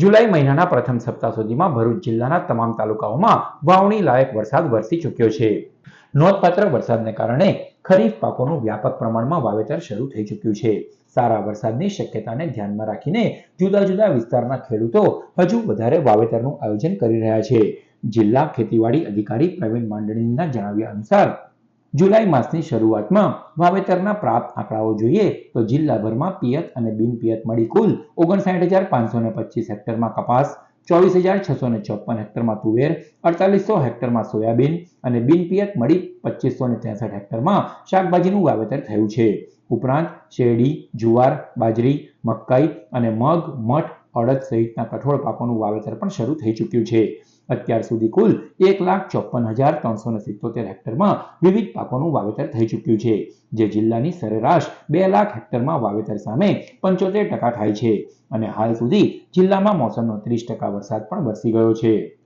જુલાઈ મહિનાના પ્રથમ સપ્તાહ સુધીમાં ભરૂચ જિલ્લાના તમામ તાલુકાઓમાં વાવણી લાયક વરસાદ વરસી ચૂક્યો છે. નોંધપાત્ર વરસાદને કારણે ખરીફ પાકોનું વ્યાપક પ્રમાણમાં વાવેતર શરૂ થઈ ચૂક્યું છે. સારા વરસાદની શક્યતાને ધ્યાનમાં રાખીને જુદા જુદા વિસ્તારના ખેડૂતો હજુ વધારે વાવેતરનું આયોજન કરી રહ્યા છે. જિલ્લા ખેતીવાડી અધિકારી પ્રવીણ માંડણીના જણાવ્યા અનુસાર જુલાઈ માસની શરૂઆતમાં વાવેતરના પ્રાપ્ત આંકડાઓ જોઈએ તો જિલ્લાભરમાં પિયત અને બિનપિયત મળી કુલ ઓગણસાઠ હજાર પાંચસો ને પચીસ હેક્ટરમાં કપાસ, ચોવીસ હજાર છસો ને ચોપન હેક્ટરમાં તુવેર, અડતાલીસો હેક્ટરમાં સોયાબીન અને બિનપિયત મળી પચીસો ને ત્રેસઠ હેક્ટરમાં શાકભાજીનું વાવેતર થયું છે. ઉપરાંત શેરડી, જુવાર, બાજરી, મકાઈ અને મગ, મઠ, અડદ સહિતના કઠોળ પાકોનું વાવેતર પણ શરૂ થઈ ચૂક્યું છે. અત્યાર સુધી કુલ એક લાખ ચોપન હજાર ત્રણસો ને સિત્તોતેર હેક્ટરમાં વિવિધ પાકોનું વાવેતર થઈ ચૂક્યું છે, જે જિલ્લાની સરેરાશ બે લાખ હેક્ટરમાં વાવેતર સામે પંચોતેર ટકા થાય છે અને હાલ સુધી જિલ્લામાં મોસમનો ત્રીસ ટકા વરસાદ પણ વરસી ગયો છે.